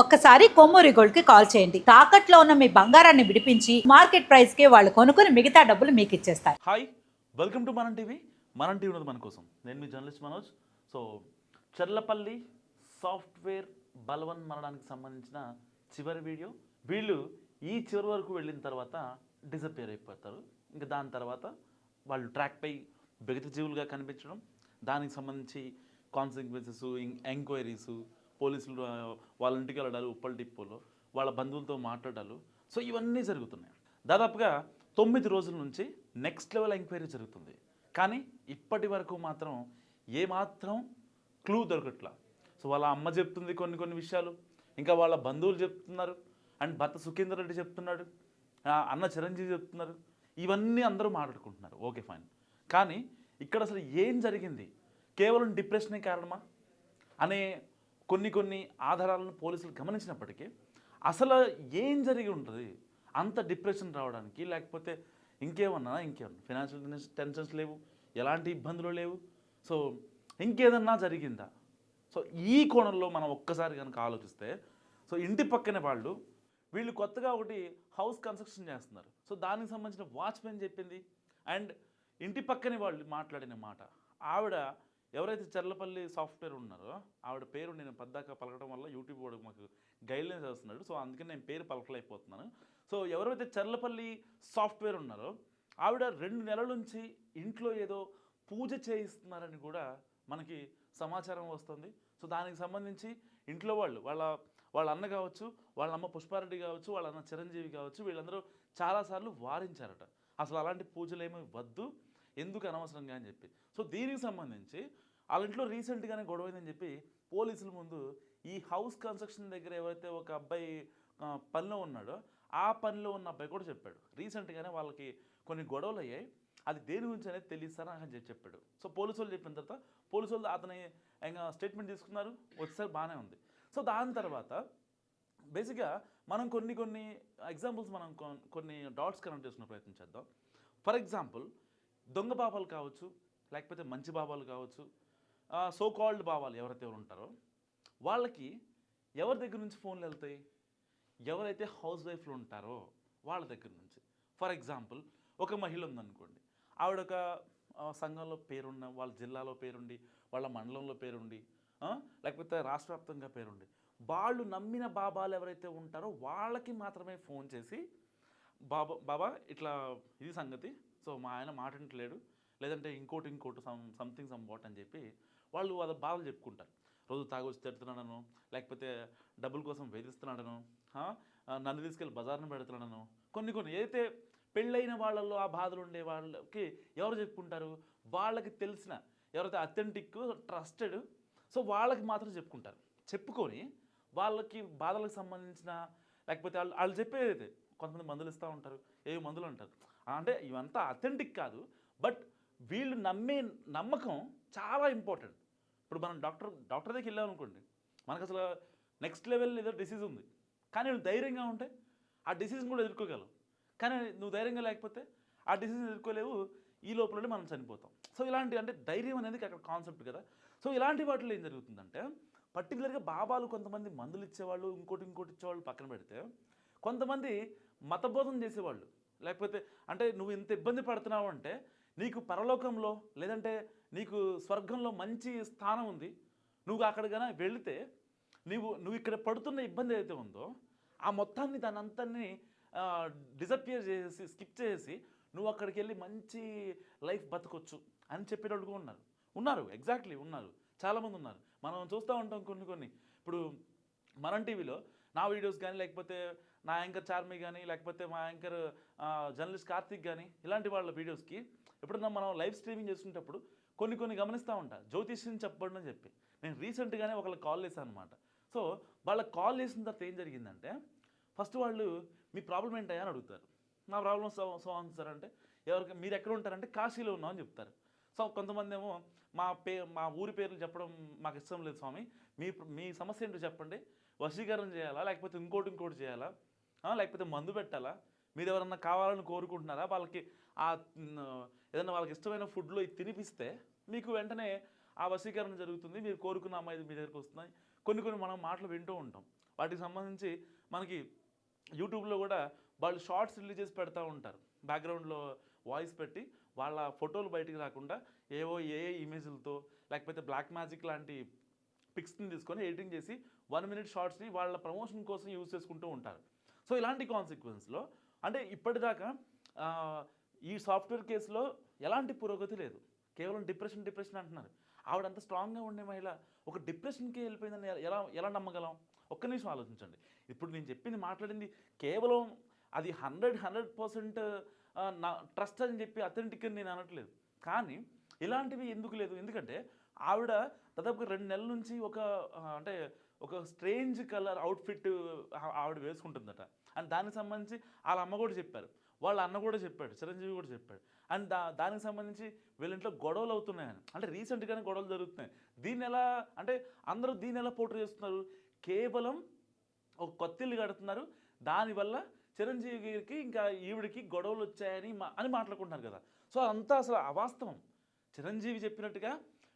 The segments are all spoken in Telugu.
ఒక్కసారి కొమ్మూరి గోల్డ్కి కాల్ చేయండి. తాకట్లో ఉన్న మీ బంగారాన్ని విడిపించి మార్కెట్ ప్రైస్కి వాళ్ళు కొనుక్కుని మిగతా డబ్బులు మీకు ఇచ్చేస్తారు. Hi welcome to Manam TV Manam TV ఉన్నది మన కోసం. నేను మీ journalist Manoj. So Cherlapalli software బలవన్ మరణానికి సంబంధించిన చివరి వీడియో. వీళ్ళు ఈ చివరి వరకు వెళ్ళిన తర్వాత డిసపేర్ అయిపోతారు. ఇంకా దాని తర్వాత వాళ్ళు ట్రాక్పై బెగతి జీవులుగా కనిపించడం దానికి సంబంధించి కాన్సిక్వెన్సెస్ ఎంక్వైరీస్ పోలీసులు వాళ్ళ ఇంటికి వెళ్ళడాలు ఉప్పల్ డిపోలో వాళ్ళ బంధువులతో మాట్లాడాలు. సో ఇవన్నీ జరుగుతున్నాయి. దాదాపుగా తొమ్మిది రోజుల నుంచి నెక్స్ట్ లెవెల్ ఎంక్వైరీ జరుగుతుంది. కానీ ఇప్పటి వరకు మాత్రం ఏమాత్రం క్లూ దొరకట్లా. సో వాళ్ళ అమ్మ చెప్తుంది కొన్ని కొన్ని విషయాలు. ఇంకా వాళ్ళ బంధువులు చెప్తున్నారు. అండ్ భర్త సుఖేందర్ రెడ్డి చెప్తున్నాడు. అన్న చిరంజీవి చెప్తున్నారు. ఇవన్నీ అందరూ మాట్లాడుకుంటున్నారు. Okay fine. కానీ ఇక్కడ అసలు ఏం జరిగింది? కేవలం డిప్రెషనే కారణమా? అనే కొన్ని కొన్ని ఆధారాలను పోలీసులు గమనించినప్పటికీ అసలు ఏం జరిగి ఉంటుంది? అంత డిప్రెషన్ రావడానికి లేకపోతే ఇంకేమన్నా ఇంకేమన్నా? ఫినాన్షియల్ టెన్షన్స్ లేవు. ఎలాంటి ఇబ్బందులు లేవు. సో ఇంకేదన్నా జరిగిందా? సో ఈ కోణంలో మనం ఒక్కసారి కనుక ఆలోచిస్తే సో ఇంటి పక్కనే వాళ్ళు వీళ్ళు కొత్తగా ఒకటి హౌస్ కన్స్ట్రక్షన్ చేస్తున్నారు. సో దానికి సంబంధించిన వాచ్మెన్ చెప్పింది. అండ్ ఇంటి పక్కనే వాళ్ళు మాట్లాడిన మాట. ఆవిడ ఎవరైతే చర్లపల్లి సాఫ్ట్వేర్ ఉన్నారో ఆవిడ పేరు నేను పద్దాక పలకడం వల్ల యూట్యూబ్ వాడు మాకు గైడ్లైన్స్ వస్తున్నాడు సో అందుకని నేను పేరు పలకలైపోతున్నాను సో ఎవరైతే చర్లపల్లి సాఫ్ట్వేర్ ఉన్నారో ఆవిడ రెండు నెలల నుంచి ఇంట్లో ఏదో పూజ చేయిస్తున్నారని కూడా మనకి సమాచారం వస్తుంది. సో దానికి సంబంధించి ఇంట్లో వాళ్ళు వాళ్ళ వాళ్ళ అన్న కావచ్చు వాళ్ళ అమ్మ పుష్పారెడ్డి కావచ్చు వాళ్ళ అన్న చిరంజీవి కావచ్చు వీళ్ళందరూ చాలాసార్లు వారించారట. అసలు అలాంటి పూజలు ఏమీ వద్దు ఎందుకు అనవసరంగా అని చెప్పి. సో దీనికి సంబంధించి వాళ్ళ ఇంట్లో రీసెంట్గానే గొడవ అయిందని చెప్పి పోలీసుల ముందు ఈ హౌస్ కన్స్ట్రక్షన్ దగ్గర ఎవరైతే ఒక అబ్బాయి పనిలో ఉన్నాడో ఆ పనిలో ఉన్న అబ్బాయి కూడా చెప్పాడు. రీసెంట్గానే వాళ్ళకి కొన్ని గొడవలు అయ్యాయి. అది దేని గురించి అనేది తెలియస్తారా అని చెప్పి చెప్పాడు. సో పోలీసు వాళ్ళు చెప్పిన తర్వాత పోలీసు వాళ్ళు అతని ఇంకా స్టేట్మెంట్ తీసుకున్నారు. వచ్చేసరికి బాగానే ఉంది. సో దాని తర్వాత బేసిక్గా మనం కొన్ని కొన్ని ఎగ్జాంపుల్స్ మనం కొన్- కొన్ని డాట్స్ కనెక్ట్ చేసుకునే ప్రయత్నం చేద్దాం. ఫర్ ఎగ్జాంపుల్ దొంగ బాబాలు కావచ్చు లేకపోతే మంచి బాబాలు కావచ్చు సో కాల్డ్ భావాలు ఎవరైతే ఎవరు ఉంటారో వాళ్ళకి ఎవరి దగ్గర నుంచి ఫోన్లు వెళ్తాయి? ఎవరైతే హౌస్ వైఫ్లు ఉంటారో వాళ్ళ దగ్గర నుంచి. ఫర్ ఎగ్జాంపుల్ ఒక మహిళ ఉందనుకోండి. ఆవిడ ఒక సంఘంలో పేరున్న వాళ్ళ జిల్లాలో పేరుండి వాళ్ళ మండలంలో పేరుండి లేకపోతే రాష్ట్ర వ్యాప్తంగా పేరుండి. వాళ్ళు నమ్మిన బాబాలు ఎవరైతే ఉంటారో వాళ్ళకి మాత్రమే ఫోన్ చేసి బాబా బాబా ఇట్లా ఇది సంగతి. సో మా ఆయన మాట మాటింటలేడు. లేదంటే ఇంకోటి ఇంకోటి సమ్ సంథింగ్ సమ్ వాట్ అని చెప్పి వాళ్ళు వాళ్ళ బాధలు చెప్పుకుంటారు. రోజు తాగొచ్చి తిడుతున్నాడను లేకపోతే డబ్బుల కోసం వేధిస్తున్నాడను నన్ను తీసుకెళ్ళి బజార్ను పెడుతున్నాడను కొన్ని కొన్ని ఏదైతే పెళ్ళైన వాళ్ళల్లో ఆ బాధలు ఉండే వాళ్ళకి ఎవరు చెప్పుకుంటారు? వాళ్ళకి తెలిసిన ఎవరైతే అథెంటిక్ ట్రస్టెడ్ సో వాళ్ళకి మాత్రం చెప్పుకుంటారు. చెప్పుకొని వాళ్ళకి బాధలకు సంబంధించిన లేకపోతే వాళ్ళు వాళ్ళు చెప్పేది కొంతమంది మందులు ఇస్తూ ఉంటారు ఏ మందులు అంటారు. అంటే ఇవంతా అథెంటిక్ కాదు బట్ వీళ్ళు నమ్మే నమ్మకం చాలా ఇంపార్టెంట్. ఇప్పుడు మనం డాక్టర్ డాక్టర్ దగ్గరికి వెళ్ళామనుకోండి మనకు అసలు నెక్స్ట్ లెవెల్ ఏదో డిసీజ్ ఉంది. కానీ నువ్వు ధైర్యంగా ఉంటే ఆ డిసీజ్ని కూడా ఎదుర్కోగలవు. కానీ నువ్వు ధైర్యంగా లేకపోతే ఆ డిసీజ్ని ఎదుర్కోలేవు. ఈ లోపలనే మనం చనిపోతాం. సో ఇలాంటి అంటే ధైర్యం అనేది అక్కడ కాన్సెప్ట్ కదా. సో ఇలాంటి వాటిలో ఏం జరుగుతుందంటే పర్టికులర్గా బాబాలు కొంతమంది మందులు ఇచ్చేవాళ్ళు ఇంకోటి ఇంకోటి ఇచ్చేవాళ్ళు పక్కన పెడితే కొంతమంది మతబోధం చేసేవాళ్ళు. లేకపోతే అంటే నువ్వు ఇంత ఇబ్బంది పడుతున్నావు అంటే నీకు పరలోకంలో లేదంటే నీకు స్వర్గంలో మంచి స్థానం ఉంది. నువ్వు అక్కడికైనా వెళితే నువ్వు నువ్వు ఇక్కడ పడుతున్న ఇబ్బంది ఏదైతే ఉందో ఆ మొత్తాన్ని దాని అంతాన్ని డిసపియర్ చేసి స్కిప్ చేసి నువ్వు అక్కడికి వెళ్ళి మంచి లైఫ్ బతకొచ్చు అని చెప్పేటోళ్ళు కూడా ఉన్నారు. ఉన్నారు ఎగ్జాక్ట్లీ ఉన్నారు. చాలామంది ఉన్నారు. మనం చూస్తూ ఉంటాం కొన్ని కొన్ని. ఇప్పుడు మనం టీవీలో నా వీడియోస్ కానీ లేకపోతే నా యాంకర్ చార్మి కానీ లేకపోతే మా యాంకర్ జర్నలిస్ట్ కార్తిక్ కానీ ఇలాంటి వాళ్ళ వీడియోస్కి ఎప్పుడన్నా మనం లైవ్ స్ట్రీమింగ్ చేసుకునేటప్పుడు కొన్ని కొన్ని గమనిస్తూ ఉంటా. జ్యోతిష్యం చెప్పండి అని చెప్పి. నేను రీసెంట్గానే ఒకళ్ళకి కాల్ చేశాను అనమాట సో వాళ్ళకి కాల్ చేసిన తర్వాత ఏం జరిగిందంటే ఫస్ట్ వాళ్ళు మీ ప్రాబ్లం ఏంటయ్యా? అని అడుగుతారు. నా ప్రాబ్లం సో సో సార్ అంటే ఎవరికి మీరు ఎక్కడ ఉంటారంటే కాశీలో అని చెప్తారు. సో కొంతమంది ఏమో మా పే మా ఊరి పేర్లు చెప్పడం మాకు ఇష్టం లేదు స్వామి. మీ మీ సమస్య ఏంటో చెప్పండి. వశీకరణ చేయాలా? లేకపోతే ఇంకోటి ఇంకోటి చేయాలా? లేకపోతే మందు పెట్టాలా? మీరు ఎవరన్నా కావాలని కోరుకుంటున్నారా? వాళ్ళకి ఆ ఏదన్నా ఏదైనా వాళ్ళకి ఇష్టమైన ఫుడ్లో ఇది తినిపిస్తే మీకు వెంటనే ఆ వశీకరణ జరుగుతుంది. మీరు కోరుకున్న అమ్మాయి మీ దగ్గరికి వస్తున్నాయి. కొన్ని కొన్ని మనం మాటలు వింటూ ఉంటాం. వాటికి సంబంధించి మనకి యూట్యూబ్లో కూడా వాళ్ళు షార్ట్స్ రిలీజ్ చేసి పెడతా ఉంటారు. బ్యాక్గ్రౌండ్లో వాయిస్ పెట్టి వాళ్ళ ఫోటోలు బయటికి రాకుండా ఏవో ఏ ఇమేజ్లతో లేకపోతే బ్లాక్ మ్యాజిక్ లాంటి పిక్స్ని తీసుకొని ఎడిటింగ్ చేసి వన్ మినిట్ షార్ట్స్ని వాళ్ళ ప్రమోషన్ కోసం యూజ్ చేసుకుంటూ ఉంటారు. సో ఇలాంటి కాన్సిక్వెన్స్లో అంటే ఇప్పటిదాకా ఈ సాఫ్ట్వేర్ కేసులో ఎలాంటి పురోగతి లేదు. కేవలం డిప్రెషన్ డిప్రెషన్ అంటున్నారు. ఆవిడ అంత స్ట్రాంగ్గా ఉండే మహిళ ఒక డిప్రెషన్కి వెళ్ళిపోయిందని ఎలా ఎలా నమ్మగలం? ఒక్క నిమిషం ఆలోచించండి. ఇప్పుడు నేను చెప్పింది మాట్లాడింది కేవలం అది హండ్రెడ్ హండ్రెడ్ పర్సెంట్ నా ట్రస్ట్ అని చెప్పి అథెంటిక్ అని నేను అనట్లేదు. కానీ ఇలాంటివి ఎందుకు లేదు? ఎందుకంటే ఆవిడ దాదాపు రెండు నెలల నుంచి ఒక అంటే ఒక స్ట్రేంజ్ కలర్ అవుట్ఫిట్ ఆవిడ వేసుకుంటుందట. అండ్ దానికి సంబంధించి వాళ్ళ అమ్మ కూడా చెప్పారు. వాళ్ళ అన్న కూడా చెప్పాడు చిరంజీవి కూడా చెప్పాడు. అండ్ దా దానికి సంబంధించి వీళ్ళ ఇంట్లో గొడవలు అవుతున్నాయని. అంటే రీసెంట్గానే గొడవలు జరుగుతున్నాయి. దీన్ని ఎలా అంటే అందరూ దీన్ని ఎలా పోటీ చేస్తున్నారు? కేవలం ఒక కొత్త ఇల్లు కడుతున్నారు. దానివల్ల చిరంజీవి గారికి ఇంకా ఈవిడికి గొడవలు వచ్చాయని మా అని మాట్లాడుకుంటున్నారు కదా. సో అంతా అసలు అవాస్తవం. చిరంజీవి చెప్పినట్టుగా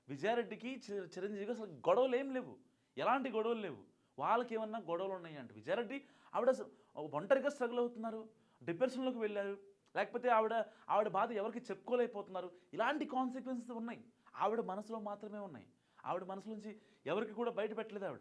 విజయారెడ్డికి చిరంజీవికి అసలు గొడవలు ఏం లేవు. ఎలాంటి గొడవలు లేవు. వాళ్ళకి ఏమన్నా గొడవలు ఉన్నాయి అంటే విజయారెడ్డి ఆవిడ ఒంటరిగా స్ట్రగుల్ అవుతున్నారు. డిప్రెషన్లోకి వెళ్ళారు. లేకపోతే ఆవిడ ఆవిడ బాధ ఎవరికి చెప్పుకోలేకపోతున్నారు. ఇలాంటి కాన్సిక్వెన్సెస్ ఉన్నాయి. ఆవిడ మనసులో మాత్రమే ఉన్నాయి. ఆవిడ మనసు నుంచి ఎవరికి కూడా బయట పెట్టలేదు ఆవిడ.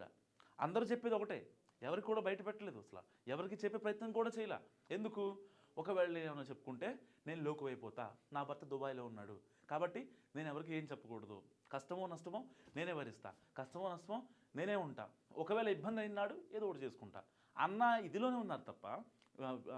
అందరూ చెప్పేది ఒకటే. ఎవరికి కూడా బయట పెట్టలేదు అసలు. ఎవరికి చెప్పే ప్రయత్నం కూడా చేయలే. ఎందుకు? ఒకవేళ ఏమైనా చెప్పుకుంటే నేను లోకు అయిపోతా. నా భర్త దుబాయ్లో ఉన్నాడు. కాబట్టి నేను ఎవరికి ఏం చెప్పకూడదు. కష్టమో నష్టమో నేనే భరిస్తా. కష్టమో నష్టమో నేనే ఉంటా. ఒకవేళ ఇబ్బంది అయినాడు ఏదో ఒకటి చేసుకుంటా. అన్న ఇదిలోనే ఉన్నారు తప్ప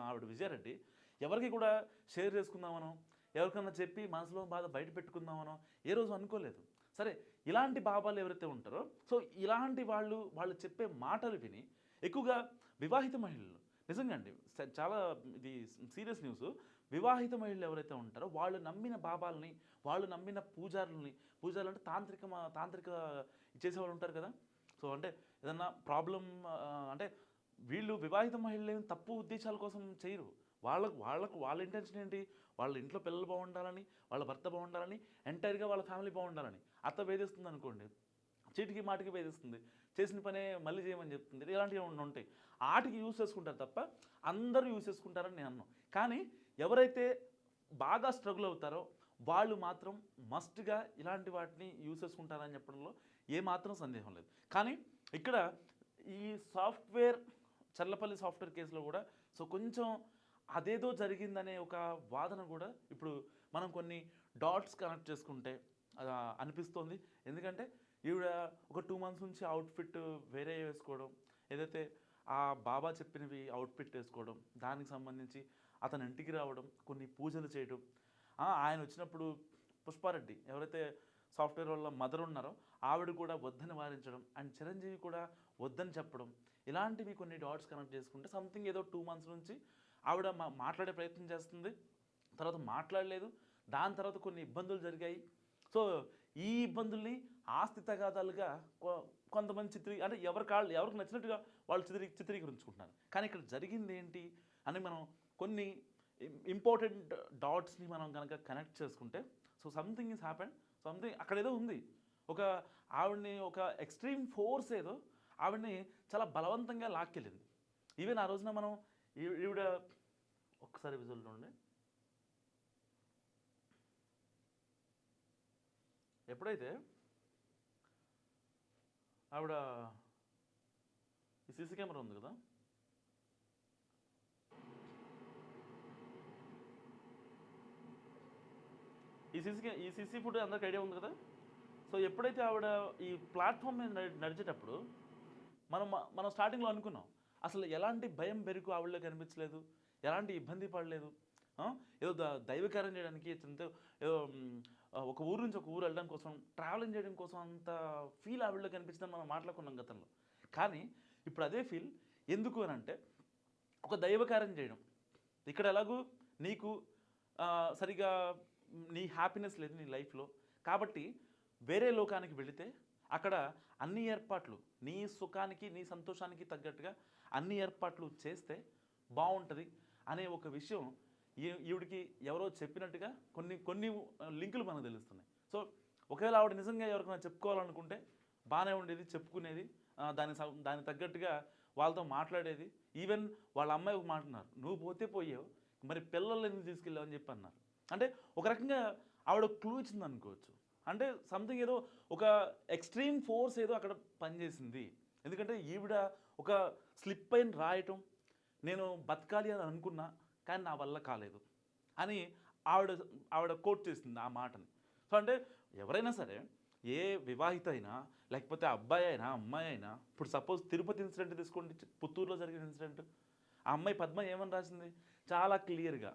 ఆవిడ విజయారెడ్డి ఎవరికి కూడా షేర్ చేసుకుందామనో ఎవరికన్నా చెప్పి మనసులో బాధ బయట పెట్టుకుందామనో ఏ రోజు అనుకోలేదు. సరే ఇలాంటి బాబాలు ఎవరైతే ఉంటారో సో ఇలాంటి వాళ్ళు వాళ్ళు చెప్పే మాటలు విని ఎక్కువగా వివాహిత మహిళలు నిజంగా అండి స- చాలా ఇది సీరియస్ న్యూస్. వివాహిత మహిళలు ఎవరైతే ఉంటారో వాళ్ళు నమ్మిన బాబాలని వాళ్ళు నమ్మిన పూజారులని పూజారులు అంటే తాంత్రిక మా- తాంత్రిక చేసేవాళ్ళు ఉంటారు కదా సో అంటే ఏదన్నా ప్రాబ్లం అంటే వీళ్ళు వివాహిత మహిళలు తప్పు ఉద్దేశాల కోసం చేయరు. వాళ్ళకు వాళ్ళకు వాళ్ళ ఇంటెన్షన్ ఏంటి? వాళ్ళ ఇంట్లో పిల్లలు బాగుండాలని వాళ్ళ భర్త బాగుండాలని ఎంటైర్గా వాళ్ళ ఫ్యామిలీ బాగుండాలని. అత్త వేధిస్తుంది అనుకోండి చీటికి మాటికి వేధిస్తుంది చేసిన పనే మళ్ళీ చేయమని చెప్తుంది ఇలాంటివి ఏమన్నా ఉంటాయి ఆటికి యూస్ చేసుకుంటారు తప్ప అందరూ యూస్ చేసుకుంటారని నేను అన్నాను కానీ ఎవరైతే బాగా స్ట్రగుల్ అవుతారో వాళ్ళు మాత్రం మస్ట్గా ఇలాంటి వాటిని యూస్ చేసుకుంటారని చెప్పడంలో ఏమాత్రం సందేహం లేదు. కానీ ఇక్కడ ఈ సాఫ్ట్వేర్ చల్లపల్లి సాఫ్ట్వేర్ కేసులో కూడా సో కొంచెం అదేదో జరిగిందనే ఒక వాదన కూడా ఇప్పుడు మనం కొన్ని డాట్స్ కనెక్ట్ చేసుకుంటే అనిపిస్తోంది. ఎందుకంటే ఈవిడ ఒక టూ మంత్స్ నుంచి అవుట్ఫిట్ వేరే వేసుకోవడం ఏదైతే ఆ బాబా చెప్పినవి అవుట్ఫిట్ వేసుకోవడం దానికి సంబంధించి అతని ఇంటికి రావడం కొన్ని పూజలు చేయడం ఆయన వచ్చినప్పుడు పుష్పారెడ్డి ఎవరైతే సాఫ్ట్వేర్ వాళ్ళ మదర్ ఉన్నారో. ఆవిడ కూడా వద్దని వారించడం అండ్ చిరంజీవి కూడా వద్దని చెప్పడం. ఇలాంటివి కొన్ని డాట్స్ కనెక్ట్ చేసుకుంటే సంథింగ్ ఏదో టూ మంత్స్ నుంచి ఆవిడ మా- మాట్లాడే ప్రయత్నం చేస్తుంది. తర్వాత మాట్లాడలేదు. దాని తర్వాత కొన్ని ఇబ్బందులు జరిగాయి. సో ఈ ఇబ్బందుల్ని ఆస్తి తగాదాలుగా కొ- కొంతమంది చిత్రీ అంటే ఎవరి కాళ్ళు ఎవరికి నచ్చినట్టుగా వాళ్ళు చిత్రీ చిత్రీకరించుకుంటున్నారు. కానీ ఇక్కడ జరిగింది ఏంటి అని మనం కొన్ని ఇంపార్టెంట్ డాట్స్ని మనం కనుక కనెక్ట్ చేసుకుంటే so something is happened something అక్కడ ఏదో ఉంది. ఒక ఆవిడని ఒక ఎక్స్ట్రీమ్ ఫోర్స్ ఏదో ఆవిడని చాలా బలవంతంగా లాక్కెళ్ళింది. ఈవెన్ ఆ రోజున మనం ఈవిడ ఒక్కసారి విజువల్ ఉండే ఎప్పుడైతే ఆవిడ ఈ సీసీ కెమెరా ఉంది కదా ఈ సీసీ ఈ సీసీ ఫుడ్ అందరికి ఐడియా ఉంది కదా? సో ఎప్పుడైతే ఆవిడ ఈ ప్లాట్ఫామ్ మీద నడిచేటప్పుడు మనం మనం స్టార్టింగ్లో అనుకున్నాం అసలు ఎలాంటి భయం బెరుకు ఆవిడలో కనిపించలేదు? ఎలాంటి ఇబ్బంది పడలేదు? ఏదో దైవకారం దైవకార్యం చేయడానికి ఏదో ఒక ఊరు నుంచి ఒక ఊరు వెళ్ళడం కోసం ట్రావెలింగ్ చేయడం కోసం అంత ఫీల్ ఆవిడలో కనిపించిందని మనం మాట్లాడుకున్నాం గతంలో. కానీ ఇప్పుడు అదే ఫీల్ ఎందుకు అని అంటే ఒక దైవకార్యం చేయడం. ఇక్కడ ఎలాగూ నీకు సరిగా నీ హ్యాపీనెస్ లేదు నీ లైఫ్లో కాబట్టి వేరే లోకానికి వెళితే అక్కడ అన్ని ఏర్పాట్లు నీ సుఖానికి నీ సంతోషానికి తగ్గట్టుగా అన్ని ఏర్పాట్లు చేస్తే బాగుంటుంది అనే ఒక విషయం ఈవిడికి ఎవరో చెప్పినట్టుగా కొన్ని కొన్ని లింకులు మనకు తెలుస్తున్నాయి. సో ఒకవేళ ఆవిడ నిజంగా ఎవరికైనా చెప్పుకోవాలనుకుంటే బాగానే ఉండేది చెప్పుకునేది దాని సం- దానికి తగ్గట్టుగా వాళ్ళతో మాట్లాడేది. ఈవెన్ వాళ్ళ అమ్మాయి ఒక మాట నువ్వు పోతే పోయావు మరి పిల్లల్ని ఎందుకు తీసుకెళ్ళావు? అని చెప్పి అన్నారు. అంటే ఒక రకంగా ఆవిడ క్లూ ఇచ్చింది అనుకోవచ్చు. అంటే సంథింగ్ ఏదో ఒక ఎక్స్ట్రీమ్ ఫోర్స్ ఏదో అక్కడ పనిచేసింది. ఎందుకంటే ఈవిడ ఒక స్లిప్ పైన రాయటం నేను బతకాలి అని అనుకున్నా కానీ నా వల్ల కాలేదు అని ఆవిడ ఆవిడ కోట్ చేసింది ఆ మాటని. సో అంటే ఎవరైనా సరే ఏ వివాహిత అయినా లేకపోతే అబ్బాయి అయినా అమ్మాయి అయినా ఇప్పుడు సపోజ్ తిరుపతి ఇన్సిడెంట్ తీసుకోండి పుత్తూరులో జరిగిన ఇన్సిడెంట్ ఆ అమ్మాయి పద్మ ఏమని రాసింది? చాలా క్లియర్గా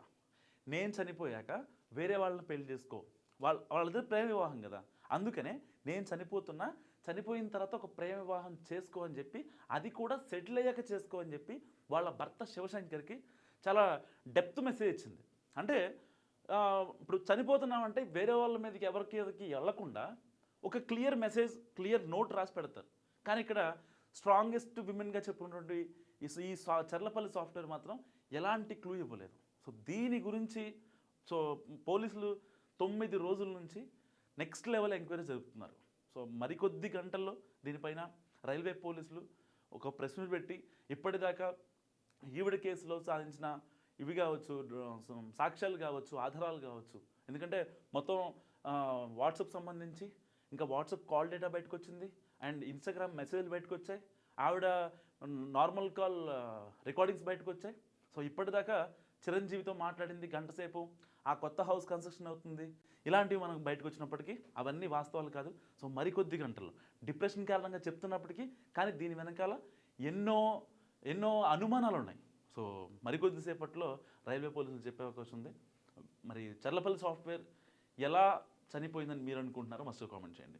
నేను చనిపోయాక వేరే వాళ్ళని పెళ్ళి చేసుకో. వాళ్ళ వాళ్ళది ప్రేమ వివాహం కదా. అందుకనే నేను చనిపోతున్నా చనిపోయిన తర్వాత ఒక ప్రేమ వివాహం చేసుకో అని చెప్పి అది కూడా సెటిల్ అయ్యాక చేసుకో అని చెప్పి వాళ్ళ భర్త శివశంకర్కి చాలా డెప్త్ మెసేజ్ ఇచ్చింది. అంటే ఇప్పుడు చనిపోతున్నామంటే వేరే వాళ్ళ మీదకి ఎవరికి ఎవరికి వెళ్ళకుండా ఒక క్లియర్ మెసేజ్ క్లియర్ నోట్ రాసి పెడతారు. కానీ ఇక్కడ స్ట్రాంగెస్ట్ విమెన్గా చెప్పుకున్నటువంటి ఈ ఈ సా- చర్లపల్లి సాఫ్ట్వేర్ మాత్రం ఎలాంటి క్లూ ఇవ్వలేదు. సో దీని గురించి సో పోలీసులు తొమ్మిది రోజుల నుంచి నెక్స్ట్ లెవెల్ ఎంక్వైరీ జరుపుతున్నారు. సో మరికొద్ది గంటల్లో దీనిపైన రైల్వే పోలీసులు ఒక ప్రెస్ మీట్ పెట్టి ఇప్పటిదాకా ఈవిడ కేసులో సాధించిన ఇవి కావచ్చు సాక్ష్యాలు కావచ్చు ఆధారాలు కావచ్చు. ఎందుకంటే మొత్తం వాట్సాప్ సంబంధించి ఇంకా వాట్సాప్ కాల్ డేటా బయటకు వచ్చింది అండ్ ఇన్స్టాగ్రామ్ మెసేజ్లు బయటకు వచ్చాయి ఆవిడ నార్మల్ కాల్ రికార్డింగ్స్ బయటకు వచ్చాయి సో ఇప్పటిదాకా చిరంజీవితో మాట్లాడింది గంటసేపు ఆ కొత్త హౌస్ కన్స్ట్రక్షన్ అవుతుంది. ఇలాంటివి మనకు బయటకు వచ్చినప్పటికీ అవన్నీ వాస్తవాలు కాదు. సో మరికొద్ది గంటలు. డిప్రెషన్ కారణంగా చెప్తున్నప్పటికీ కానీ దీని వెనకాల ఎన్నో ఎన్నో అనుమానాలు ఉన్నాయి. సో మరికొద్దిసేపట్లో రైల్వే పోలీసులు చెప్పే అవకాశం ఉంది. మరి చర్లపల్లి సాఫ్ట్వేర్ ఎలా చనిపోయిందని మీరు అనుకుంటున్నారో మస్తు కామెంట్ చేయండి.